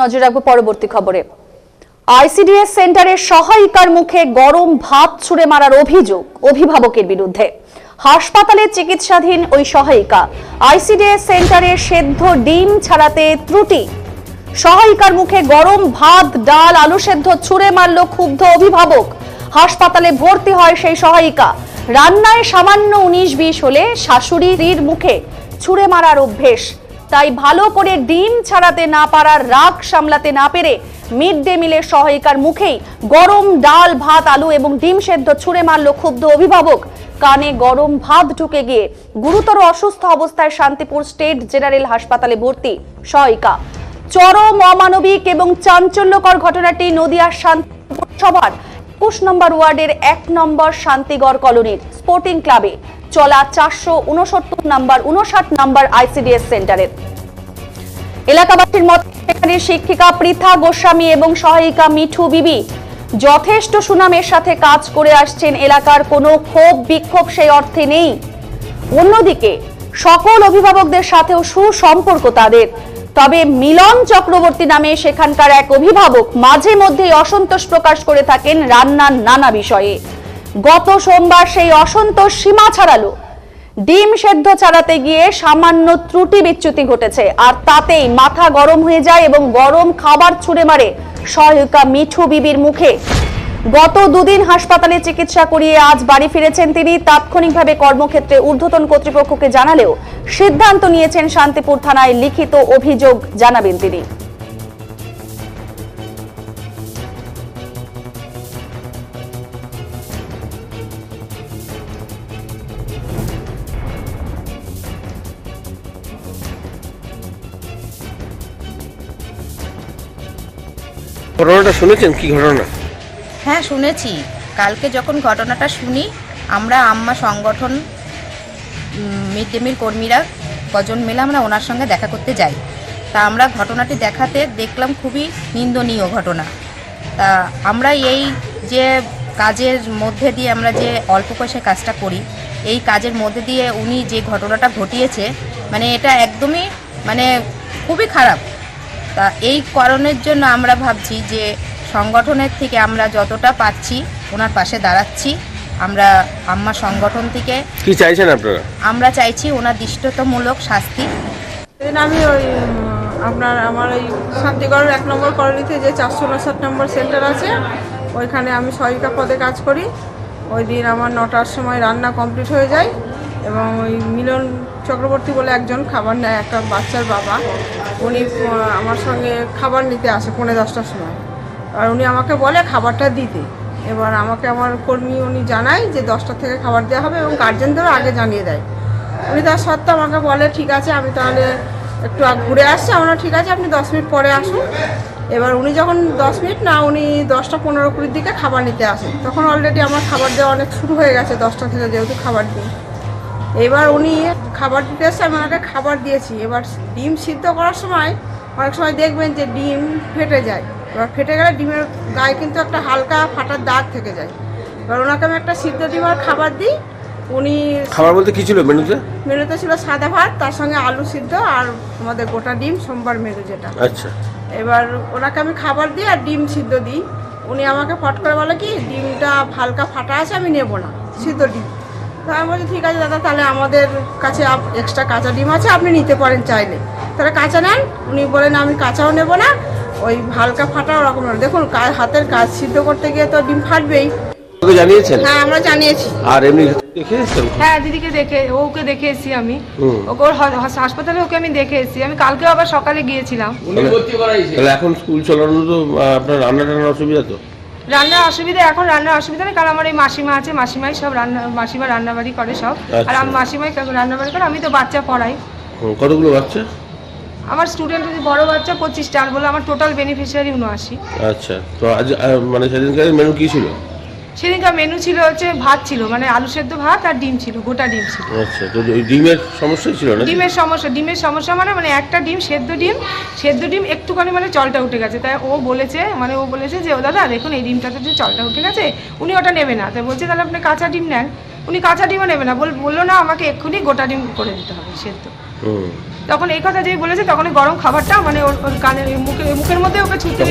নজর রাখব পরবর্তী খবরে। আইসিডিএস সেন্টারের সহায়িকার মুখে গরম ভাত ছুঁড়ে মারার অভিযোগ অভিভাবকের বিরুদ্ধে। হাসপাতালে চিকিৎসাধীন ওই সহায়িকা। আইসিডিএস সেন্টারে সেদ্ধ ডিম ছাড়াতে ত্রুটি। সহায়িকার মুখে গরম ভাত, ডাল, আলু সেদ্ধ ছুঁড়ে মারল ক্ষুব্ধ অভিভাবক। হাসপাতালে ভর্তি হয় সেই সহায়িকা। রান্নায় সামান্য উনিশ বিশ হলে শাশুড়ির মুখে ছুঁড়ে মারার অভ্যেস। তাই ভালো করে ডিম ছাড়াতে না পারার রাগ সামলাতে না পেরে মিড ডে মিলের সহায়িকার মুখেই গরম ডাল, ভাত, আলু এবং ডিম সেদ্ধ ছুঁড়ে মারল ক্ষুব্ধ অভিভাবক। কানে গরম ভাত ঢুকে গিয়ে গুরুতর অসুস্থ অবস্থায় শান্তিপুর স্টেট জেনারেল হাসপাতালে ভর্তি সহায়িকা। চরম অমানবিক এবং চাঞ্চল্যকর ঘটনাটি নদিয়ার শান্তিপুর সভার একুশ নম্বর ওয়ার্ডের এক নম্বর শান্তিগড় কলোনির স্পোর্টিং ক্লাবে চলা চারশো উনসত্তর নম্বর, উনষাট নম্বর আইসিডিএস সেন্টারের এলাকাবাসীর মত সেখানে শিক্ষিকা পৃথা গোস্বামী এবং সহায়িকা মিঠু বিবি যথেষ্ট সুনামের সাথে কাজ করে আসছেন এলাকার কোনো ক্ষোভ বিক্ষোভ সেই অর্থে নেই। অন্যদিকে সকল অভিভাবকদের সাথেও সুসম্পর্ক তাদের। তবে মিলন চক্রবর্তী নামে সেখানকার এক অভিভাবক মাঝে মধ্যেই অসন্তোষ প্রকাশ করে থাকেন রান্নার নানা বিষয়ে। গত সোমবার সেই অসন্তোষ সীমা ছাড়ালো। ডিম সেদ্ধ ছাড়াতে গিয়ে সামান্য ত্রুটি বিচ্যুতি ঘটেছে, আর তাতেই মাথা গরম হয়ে যায় এবং গরম খাবার ছুঁড়ে মারে সহায়িকা মিঠু বিবির মুখে। গত দুদিন হাসপাতালে চিকিৎসা করিয়ে আজ বাড়ি ফিরেছেন তিনি। তাৎক্ষণিকভাবে কর্মক্ষেত্রে ঊর্ধ্বতন কর্তৃপক্ষকে জানালেও সিদ্ধান্ত নিয়েছেন শান্তিপুর থানায় লিখিত অভিযোগ জানাবেন তিনি। ঘটনাটা শুনেছেন? কি ঘটনা? হ্যাঁ শুনেছি। কালকে যখন ঘটনাটা শুনি, আমরা আম্মা সংগঠন মিড ডে মিল কর্মীরা কজন মিলে আমরা ওনার সঙ্গে দেখা করতে যাই। তা আমরা ঘটনাটি দেখাতে দেখলাম খুবই নিন্দনীয় ঘটনা। তা আমরা এই যে কাজের মধ্যে দিয়ে আমরা যে অল্প পয়সায় কাজটা করি, এই কাজের মধ্যে দিয়ে উনি যে ঘটনাটা ঘটিয়েছে মানে এটা একদমই মানে খুবই খারাপ। তা এই কারণের জন্য আমরা ভাবছি যে সংগঠনের থেকে আমরা যতটা পাচ্ছি ওনার পাশে দাঁড়াচ্ছি। আমরা আম্মা সংগঠন থেকে কি চাইছেন আপনারা? আমরা চাইছি ওনার দৃষ্টতামূলক শাস্তি। সেদিন আমি ওই আপনার আমার ওই শান্তিগড়ের এক নম্বর কলোনিতে যে চারশো উনষাট নম্বর সেন্টার আছে ওইখানে আমি সহায়িকা পদে কাজ করি। ওই দিন আমার নটার সময় রান্না কমপ্লিট হয়ে যায় এবং ওই মিলন চক্রবর্তী বলে একজন খাবার নেয়, একটা বাচ্চার বাবা। উনি আমার সঙ্গে খাবার নিতে আসে পৌনে দশটার সময়। আর উনি আমাকে বলে খাবারটা দিতে। এবার আমাকে আমার কর্মী উনি জানায় যে দশটা থেকে খাবার দেওয়া হবে এবং গার্জেনদেরও আগে জানিয়ে দেয়। উনি তার সত্ত্বে আমাকে বলে, ঠিক আছে, আমি তাহলে একটু ঘুরে আসছি। আমরা ঠিক আছে, আপনি দশ মিনিট পরে আসুন। এবার উনি যখন দশ মিনিট, না, উনি দশটা পনেরো কুড়ির দিকে খাবার নিতে আসেন তখন অলরেডি আমার খাবার দেওয়া অনেক শুরু হয়ে গেছে দশটা থেকে যেহেতু খাবার দিই এবার উনি খাবার দিতে এসে আমি ওনাকে খাবার দিয়েছি। এবার ডিম সিদ্ধ করার সময় অনেক সময় দেখবেন যে ডিম ফেটে যায়। এবার ফেটে গেলে ডিমের গায়ে কিন্তু একটা হালকা ফাটার দাগ থেকে যায়। এবার ওনাকে আমি একটা সিদ্ধ ডিম আর খাবার দিই। উনি খাবার বলতে কি ছিল মেনুতে? মেনুতে ছিল সাদা ভাত তার সঙ্গে আলু সিদ্ধ আর আমাদের গোটা ডিম সোমবার মেনু যেটা। আচ্ছা। এবার ওনাকে আমি খাবার দিই আর ডিম সিদ্ধ দিই। উনি আমাকে ফট করে বলে কি ডিমটা হালকা ফাটা আছে আমি নেব না। সিদ্ধ ডিম। তো আমি বলছি ঠিক আছে দাদা তাহলে আমাদের কাছে এক্সট্রা কাঁচা ডিম আছে আপনি নিতে পারেন চাইলে। তাহলে কাঁচা নেন উনি বলেন আমি কাঁচাও নেব না ওই হালকা ফাটা ওরকম না। দেখুন হাতের কাজ সিদ্ধ করতে গিয়ে তো ডিম ফাটবেই। জানিয়েছেন? হ্যাঁ আমরা জানিয়েছি। আর এমনি হ্যাঁ দিদিকে দেখে ওকে দেখে এসেছি আমি। ওকে ওর হাসপাতালে ওকে আমি দেখে এসেছি। আমি কালকেও আবার সকালে গিয়েছিলাম। এখন স্কুল চালানো তো আপনার রান্না টান্নার অসুবিধা তো? রান্নার অসুবিধা এখন রান্নার অসুবিধা নেই কারণ আমার এই মাসিমা আছে মাসিমাই সব রান্না মাসিমা রান্নাবাড়ি করে সব। আর আচ্ছা। আমি মাসিমাই রান্নাবাড়ি করে আমি তো বাচ্চা পড়াই। কতগুলো বাচ্চা? আমার স্টুডেন্ট যদি বড় বাচ্চা পঁচিশটা আর বলে আমার টোটাল বেনিফিশিয়ারি উনআশি। আচ্ছা তো আজ মানে সেদিনকার মেনু কি ছিল? সেদিনকার মেনু ছিল হচ্ছে ভাত ছিল মানে আলু সেদ্ধ ভাত আর ডিম ছিল গোটা ডিম ছিল। আচ্ছা তো ডিমের সমস্যা ছিল না ডিমের সমস্যা ডিমের সমস্যা মানে মানে একটা ডিম সেদ্ধ ডিম সেদ্ধ ডিম একটুখানি মানে চলটা উঠে গেছে। তাই ও বলেছে মানে ও বলেছে যে ও দাদা দেখুন এই ডিমটাতে যে চলটা উঠে গেছে উনি ওটা নেবে না। তাই বলছে তাহলে আপনি কাঁচা ডিম নেন। উনি কাঁচা ডিমও নেবে না। বল বলল না আমাকে এক্ষুনি গোটা ডিম করে দিতে হবে সেদ্ধ। তখন এই কথা যেই বলেছে তখন গরম খাবারটা মানে ওর কানের মুখে মুখের মধ্যে ওকে ছুটতে